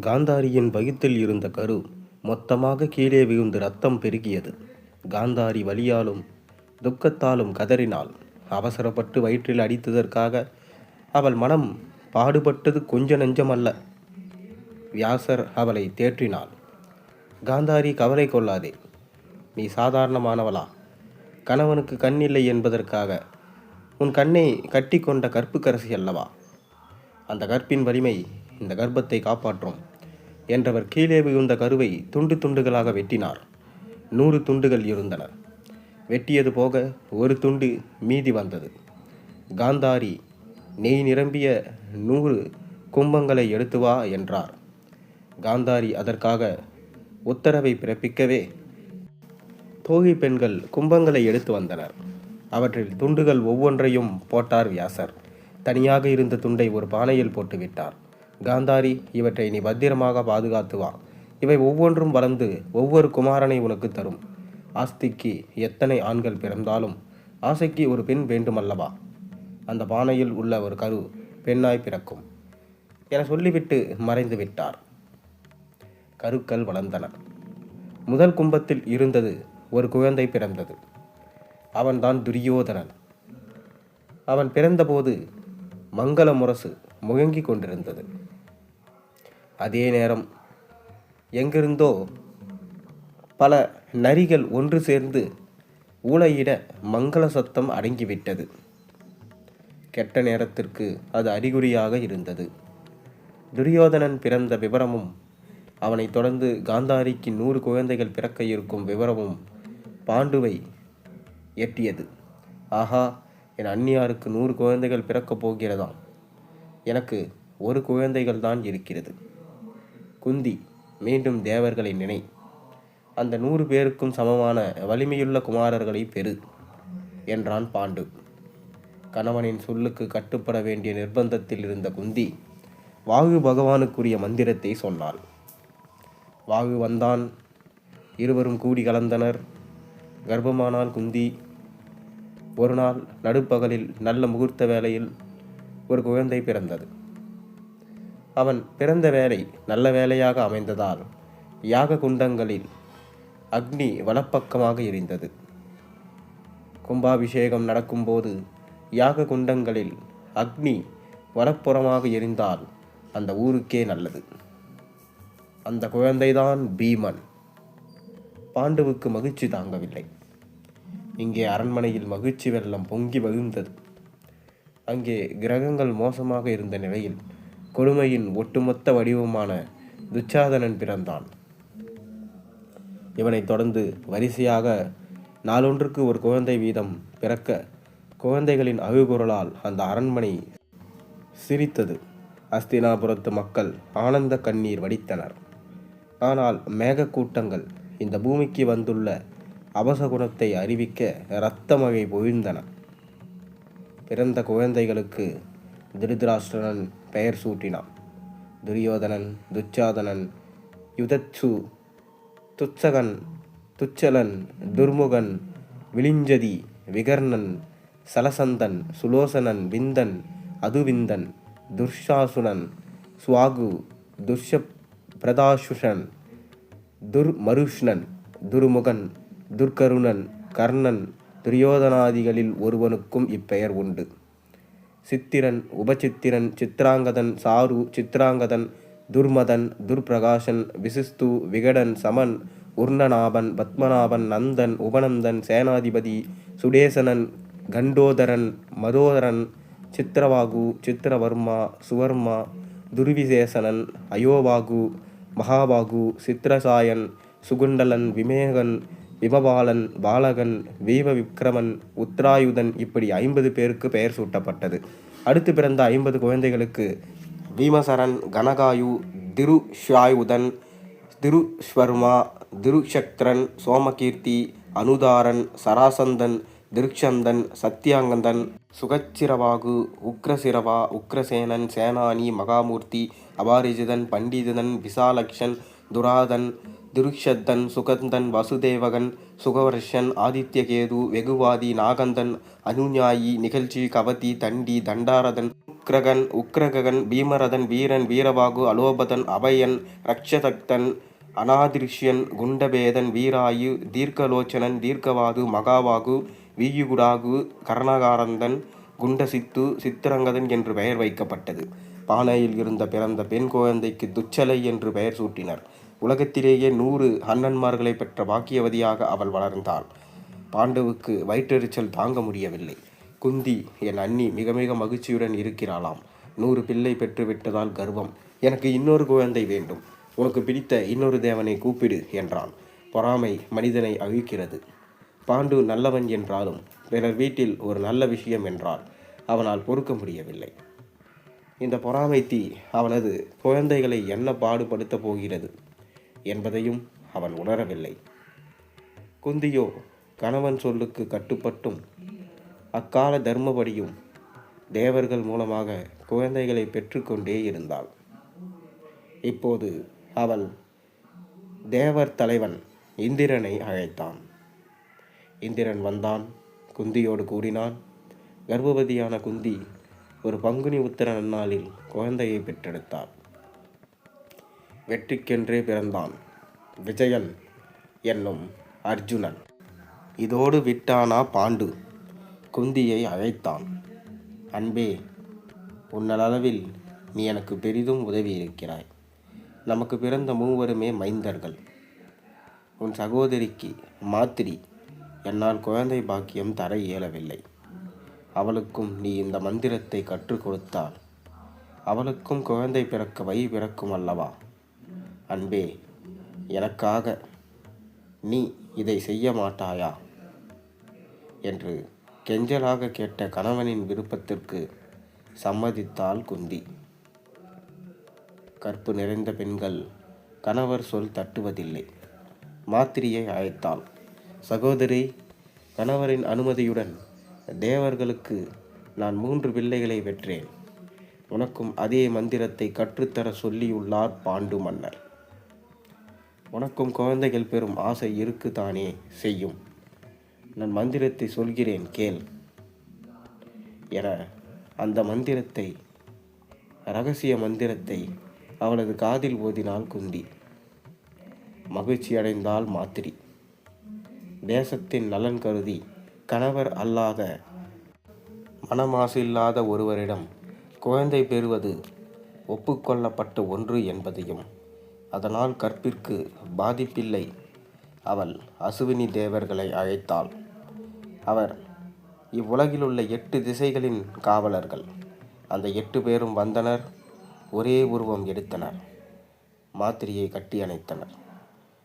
காந்தாரியின் வயிற்றில் இருந்த கரு மொத்தமாக கீழே விழுந்து ரத்தம் பெருகியது. காந்தாரி வலியாலும் துக்கத்தாலும் கதறினாள். அவசரப்பட்டு வயிற்றில் அடித்ததற்காக அவள் மனம் பாடுபட்டது கொஞ்ச நெஞ்சமல்ல. வியாசர் அவளை தேற்றினாள். காந்தாரி கவலை கொள்ளாதே. நீ சாதாரணமானவளா? கணவனுக்கு கண்ணில்லை என்பதற்காக உன் கண்ணை கட்டி கொண்ட கற்புக்கரசி அல்லவா? அந்த கற்பின் வலிமை இந்த கர்ப்பத்தை காப்பாற்றும். என்றவர் கீழே விழுந்த கருவை துண்டு துண்டுகளாக வெட்டினார். நூறு துண்டுகள் இருந்தன. வெட்டியது போக ஒரு துண்டு மீதி வந்தது. காந்தாரி நெய் நிரம்பிய நூறு கும்பங்களை எடுத்து வா என்றார். காந்தாரி அதற்காக உத்தரவை பிறப்பிக்கவே தோகை பெண்கள் கும்பங்களை எடுத்து வந்தனர். அவற்றில் துண்டுகள் ஒவ்வொன்றையும் போட்டார் வியாசர். தனியாக இருந்த துண்டை ஒரு பானையில் போட்டுவிட்டார் காந்தாரி இவற்றை நீ பத்திரமாக பாதுகாத்து வா இவை ஒவ்வொன்றும் வளர்ந்து ஒவ்வொரு குமாரனை உனக்கு தரும். ஆஸ்திக்கு எத்தனை ஆண்கள் பிறந்தாலும் ஆசைக்கு ஒரு பெண் வேண்டுமல்லவா? அந்த பானையில் உள்ள ஒரு கரு பெண்ணாய் பிறக்கும் என சொல்லிவிட்டு மறைந்து விட்டார். கருக்கள் வளர்ந்தன. முதல் கும்பத்தில் இருந்தது ஒரு குழந்தை பிறந்தது. அவன்தான் துரியோதனன். அவன் பிறந்தபோது மங்கள முரசு முழங்கிக் கொண்டிருந்தது. அதே நேரம் எங்கிருந்தோ பல நரிகள் ஒன்று சேர்ந்து ஊழையிட மங்கள சத்தம் அடங்கிவிட்டது. கெட்ட நேரத்திற்கு அது அறிகுறியாக இருந்தது. துரியோதனன் பிறந்த விவரமும் அவனைத் தொடர்ந்து காந்தாரிக்கு நூறு குழந்தைகள் பிறக்க இருக்கும் விவரமும் பாண்டுவை எட்டியது. ஆஹா என் அந்நியாருக்கு நூறு குழந்தைகள் பிறக்கப் போகிறதாம். எனக்கு ஒரு குழந்தைகள் தான் இருக்கிறது. குந்தி மீண்டும் தேவர்களை நினை. அந்த நூறு பேருக்கும் சமமான வலிமையுள்ள குமாரர்களை பெறு என்றான் பாண்டு. கணவனின் சொல்லுக்கு கட்டுப்பட வேண்டிய நிர்பந்தத்தில் இருந்த குந்தி வாகு பகவானுக்குரிய மந்திரத்தை சொன்னாள். வாகு வந்தான். இருவரும் கூடி கலந்தனர். கர்ப்பமானால் குந்தி ஒரு நாள் நடுப்பகலில் நல்ல முகூர்த்த வேளையில் ஒரு குழந்தை பிறந்தது. அவன் பிறந்த வேலை நல்ல வேலையாக அமைந்ததால் யாக குண்டங்களில் அக்னி வலப்பக்கமாக எரிந்தது. கும்பாபிஷேகம் நடக்கும்போது யாக குண்டங்களில் அக்னி வலப்புறமாக எரிந்தால் அந்த ஊருக்கே நல்லது. அந்த குழந்தைதான் பீமன். பாண்டுவுக்கு மகிழ்ச்சி தாங்கவில்லை. இங்கே அரண்மனையில் மகிழ்ச்சி வெள்ளம் பொங்கி வகிழ்ந்தது அங்கே கிரகங்கள் மோசமாக இருந்த நிலையில் கொடுமையின் ஒட்டுமொத்த வடிவமான துச்சாதனன் பிறந்தான். இவனைத் தொடர்ந்து வரிசையாக நாளொன்றுக்கு ஒரு குழந்தை வீதம் பிறக்க குழந்தைகளின் அழுகுரலால் அந்த அரண்மனை சிரித்தது. அஸ்தினாபுரத்து மக்கள் ஆனந்த கண்ணீர் வடித்தனர். ஆனால் மேகக்கூட்டங்கள் இந்த பூமிக்கு வந்துள்ள அபசகுணத்தை அறிவிக்க இரத்தமழை பொழிந்தன. பிறந்த குழந்தைகளுக்கு திருதராஷ்டிரன் பெயர் சூட்டினான். துரியோதனன் துச்சாதனன் யுதத்சு துச்சகன் துச்சலன் துர்முகன் விளிஞ்சதி விகர்ணன் சலசந்தன் சுலோசனன் விந்தன் அதுவிந்தன் துர்ஷாசுனன் சுவாகு துர்ஷ பிரதாசுஷன் துர்மருஷ்ணன் துருமுகன் துர்கருணன் கர்ணன் துரியோதனாதிகளில் ஒருவனுக்கும் இப்பெயர் உண்டு. சித்திரன் உபசித்திரன் சித்ராங்கதன் சாரு சித்ராங்கதன் துர்மதன் துர்பிரகாசன் விசிஸ்து விகடன் சமன் உர்ணநாபன் பத்மநாபன் நந்தன் உபநந்தன் சேனாதிபதி சுடேசனன் கண்டோதரன் மதோதரன் சித்திரவாகு சித்திரவர்மா சுவர்மா துர்விசேசனன் அயோவாகு மகாபாகு சித்திரசாயன் சுகுண்டலன் விமேகன் விபபாலன் பாலகன் வீவ விக்ரமன் உத்ராயுதன் இப்படி ஐம்பது பேருக்கு பெயர் சூட்டப்பட்டது. அடுத்து பிறந்த ஐம்பது குழந்தைகளுக்கு பீமசரன் கனகாயு திருஷ்யாயுதன் திருஷ்வர்மா திருஷக்திரன் சோமகீர்த்தி அனுதாரன் சராசந்தன் திருச்சந்தன் சத்யாங்கந்தன் சுகச்சிரவாகு உக்ரசிரவா உக்ரசேனன் சேனானி மகாமூர்த்தி அபாரிஜிதன் பண்டிதன் விசாலக்ஷன் துராதன் திருஷத்தன் சுகந்தன் வசுதேவகன் சுகவர்ஷன் ஆதித்யகேது வெகுவாதி நாகந்தன் அனுஞாயி நிகழ்ச்சி கவதி தண்டி தண்டாரதன் உக்ரகன் உக்ரககன் பீமரதன் வீரன் வீரபாகு அலோபதன் அபயன் ரக்ஷதக்தன் அநாதிருஷ்யன் குண்டபேதன் வீராயு தீர்க்கலோச்சனன் தீர்க்கவாது மகாவாகு வீயுகுடாகு கர்ணகாரந்தன் குண்டசித்து சித்திரங்கதன் என்று பெயர் வைக்கப்பட்டது. பானையில் இருந்த பிறந்த பெண் குழந்தைக்கு துச்சலை என்று பெயர் சூட்டினர். உலகத்திலேயே நூறு அண்ணன்மார்களை பெற்ற பாக்கியவதியாக அவள் வளர்ந்தாள். பாண்டவுக்கு வயிற்றெரிச்சல் தாங்க முடியவில்லை. குந்தி என் அண்ணி மிக மிக மகிழ்ச்சியுடன் இருக்கிறாளாம். நூறு பிள்ளை பெற்றுவிட்டதால் கர்வம். எனக்கு இன்னொரு குழந்தை வேண்டும். உனக்கு பிடித்த இன்னொரு தேவனை கூப்பிடு என்றான். பொறாமை மனிதனை அழிக்கிறது. பாண்டு நல்லவன் என்றாலும் பிறர் வீட்டில் ஒரு நல்ல விஷயம் என்றால் அவனால் பொறுக்க முடியவில்லை. இந்த பொறாமை தீ அவனது குழந்தைகளை என்ன பாடுபடுத்தப் போகிறது? என்பதையும் அவன் உணரவில்லை. குந்தியோ கணவன் சொல்லுக்கு கட்டுப்பட்டும் அக்கால தர்மபடியும் தேவர்கள் மூலமாக குழந்தைகளை பெற்றுக்கொண்டே இருந்தாள். இப்போது அவள் தேவர் தலைவன் இந்திரனை அழைத்தான். இந்திரன் வந்தான் குந்தியோடு கூறினான் கர்ப்பவதியான குந்தி ஒரு பங்குனி உத்தர நன்னாளில் குழந்தையை பெற்றெடுத்தாள். வெற்றிக்கென்றே பிறந்தான். விஜயன் என்னும் அர்ஜுனன். இதோடு விட்டானா பாண்டு. குந்தியை அழைத்தான். அன்பே உன்னளவில் நீ எனக்கு பெரிதும் உதவி இருக்கிறாய். நமக்கு பிறந்த மூவருமே மைந்தர்கள். உன் சகோதரிக்கு மாத்திரி என்னால் குழந்தை பாக்கியம் தர இயலவில்லை. அவளுக்கும் நீ இந்த மந்திரத்தை கற்றுக் கொடுத்தால் அவளுக்கும் குழந்தை பிறக்க வை பிறக்கும் அல்லவா? அன்பே எனக்காக நீ இதை செய்ய மாட்டாயா? என்று கெஞ்சலாக கேட்ட கணவனின் விருப்பத்திற்கு சம்மதித்தாள் குந்தி. கற்பு நிறைந்த பெண்கள் கணவர் சொல் தட்டுவதில்லை. மாத்திரியை அழைத்தாள். சகோதரி கணவரின் அனுமதியுடன் தேவர்களுக்கு நான் மூன்று பிள்ளைகளை வெற்றேன். உனக்கும் அதே மந்திரத்தை கற்றுத்தர சொல்லியுள்ளார் பாண்டு மன்னர். உனக்கும் குழந்தைகள் பெறும் ஆசை இருக்குதானே? செய்யும். நான் மந்திரத்தை சொல்கிறேன் கேள். என அந்த மந்திரத்தை ரகசிய மந்திரத்தை அவளது காதில் ஓதினாள் குந்தி. மகிழ்ச்சி அடைந்தாள் மாத்திரி. தேசத்தின் நலன் கருதி கணவர் அல்லாத மனமாசு இல்லாத ஒருவரிடம் குழந்தை பெறுவது ஒப்புக்கொள்ளப்பட்ட ஒன்று என்பதையும் அதனால் கற்பிற்கு பாதிப்பில்லை. அவள் அசுவினி தேவர்களை அழைத்தாள். அவர் இவ்வுலகிலுள்ள எட்டு திசைகளின் காவலர்கள். அந்த எட்டு பேரும் வந்தனர். ஒரே உருவம் எடுத்தனர். மாத்திரையை கட்டி அணைத்தனர்.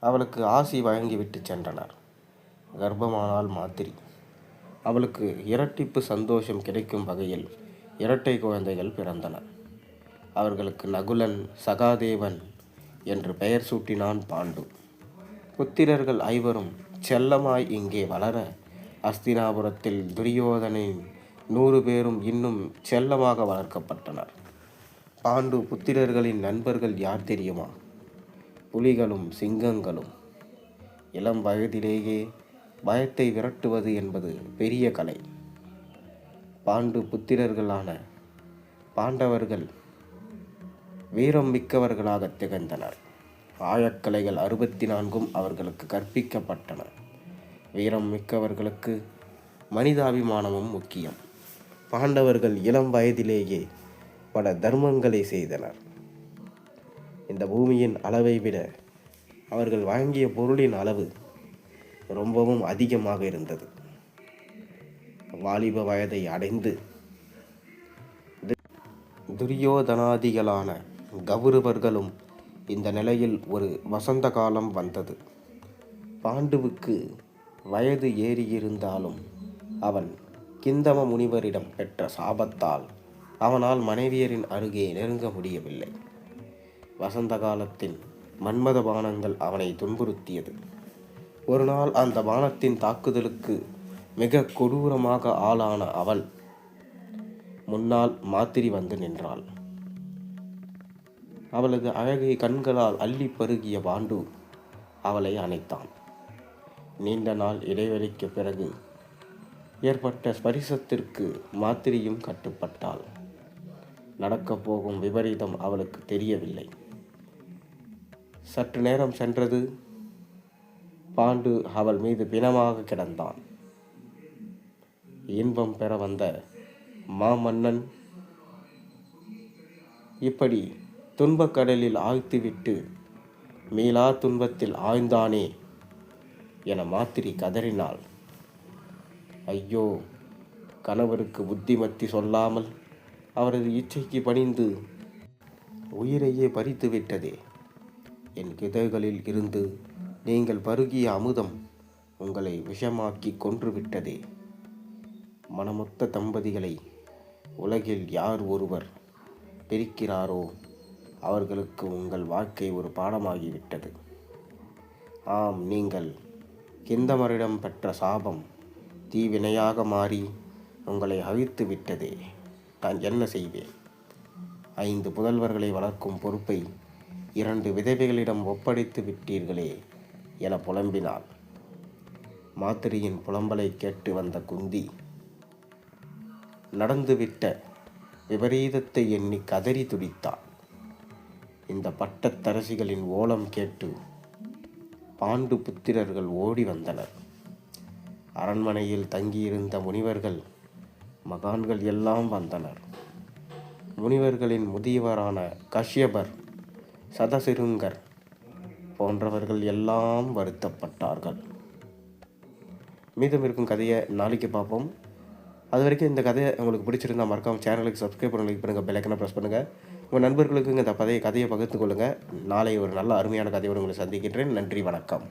அவளுக்கு ஆசி வழங்கிவிட்டு சென்றனர். கர்ப்பமானால் மாத்திரி. அவளுக்கு இரட்டிப்பு சந்தோஷம் கிடைக்கும் வகையில் இரட்டை குழந்தைகள் பிறந்தனர் அவர்களுக்கு நகுலன் சகாதேவன் என்று பெயர் சூட்டினான் பாண்டு. புத்திரர்கள் ஐவரும் செல்லமாய் இங்கே வளர அஸ்தினாபுரத்தில் துரியோதனின் நூறு பேரும் இன்னும் செல்லமாக வளர்க்கப்பட்டனர். பாண்டு புத்திரர்களின் நண்பர்கள் யார் தெரியுமா? புலிகளும் சிங்கங்களும். இளம் வயதிலேயே பயத்தை விரட்டுவது என்பது பெரிய கலை. பாண்டு புத்திரர்களான பாண்டவர்கள் வீரம் மிக்கவர்களாக திகழ்ந்தனர். ஆயக்கலைகள் அறுபத்தி நான்கும் அவர்களுக்கு கற்பிக்கப்பட்டன. வீரம் மிக்கவர்களுக்கு மனிதாபிமானமும் முக்கியம். பாண்டவர்கள் இளம் வயதிலேயே பல தர்மங்களை செய்தனர். இந்த பூமியின் அளவை விட அவர்கள் வாங்கிய பொருளின் அளவு ரொம்பவும் அதிகமாக இருந்தது. வாலிப வயதை அடைந்து துரியோதனாதிகளான கௌரவர்களும் இந்த நிலையில் ஒரு வசந்த காலம் வந்தது. பாண்டுவுக்கு வயது ஏறியிருந்தாலும் அவன் கிந்தம முனிவரிடம் பெற்ற சாபத்தால் அவனால் மனைவியரின் அருகே நெருங்க முடியவில்லை. வசந்த காலத்தின் மன்மத பானங்கள் அவனை துன்புறுத்தியது. ஒரு நாள் அந்த பானத்தின் தாக்குதலுக்கு மிக கொடூரமாக ஆளான அவள் முன்னால் மாத்திரி வந்து நின்றாள். அவளது அழகை கண்களால் அள்ளி பருகிய பாண்டு அவளை அணைத்தான். நீண்ட நாள் இடைவெளிக்கு பிறகு ஏற்பட்ட ஸ்பரிசத்திற்கு மாத்திரியும் கட்டுப்பட்டாள். நடக்கப் போகும் விபரீதம் அவளுக்கு தெரியவில்லை. சற்று நேரம் சென்றது பாண்டு அவள் மீது பிணமாக கிடந்தான். இன்பம் பெற வந்த மாமன்னன் இப்படி துன்பக் கடலில் ஆழ்த்திவிட்டு மீளா துன்பத்தில் ஆழ்ந்தானே என மாத்திரி கதறினாள். ஐயோ கணவருக்கு புத்திமத்தி சொல்லாமல் அவரது இச்சைக்கு பணிந்து உயிரையே பறித்து விட்டதே என் கிதழ்களில் இருந்து நீங்கள் பருகிய அமுதம் உங்களை விஷமாக்கி கொன்றுவிட்டதே. மனமொத்த தம்பதிகளை உலகில் யார் ஒருவர் பிரிக்கிறாரோ அவர்களுக்கு உங்கள் வாழ்க்கை ஒரு பாடமாகிவிட்டது. ஆம் நீங்கள் கிந்தமரிடம் பெற்ற சாபம் தீவினையாக மாறி உங்களை அவித்து விட்டதே. நான் என்ன செய்வேன்? ஐந்து புதல்வர்களை வளர்க்கும் பொறுப்பை இரண்டு விதவைகளிடம் ஒப்படைத்து விட்டீர்களே என புலம்பினாள். மாத்திரியின் புலம்பலை கேட்டு வந்த குந்தி நடந்துவிட்ட விபரீதத்தை எண்ணி கதறி துடித்தாள் இந்த பட்டத்தரசிகளின் ஓலம் கேட்டு பாண்டு புத்திரர்கள் ஓடி வந்தனர். அரண்மனையில் தங்கியிருந்த முனிவர்கள் மகான்கள் எல்லாம் வந்தனர். முனிவர்களின் முதியவரான கஷ்யபர் சதசிருங்கர் போன்றவர்கள் எல்லாம் வருத்தப்பட்டார்கள். மீதம் இருக்கும் கதையை நாளைக்கு பார்ப்போம். அது வரைக்கும் இந்த கதையை உங்களுக்கு பிடிச்சிருந்தா மறக்காமல் சேனலுக்கு சப்ஸ்கிரைப் பண்ணி லைக் பண்ணுங்கள் பெல்லைக்கனை ப்ரெஸ் பண்ணுங்கள் உங்கள் நண்பர்களுக்கு இந்த கதையை கதையை பகிர்ந்து கொள்ளுங்கள் நாளை ஒரு நல்ல அருமையான கதையோடு உங்களை சந்திக்கின்றேன். நன்றி வணக்கம்.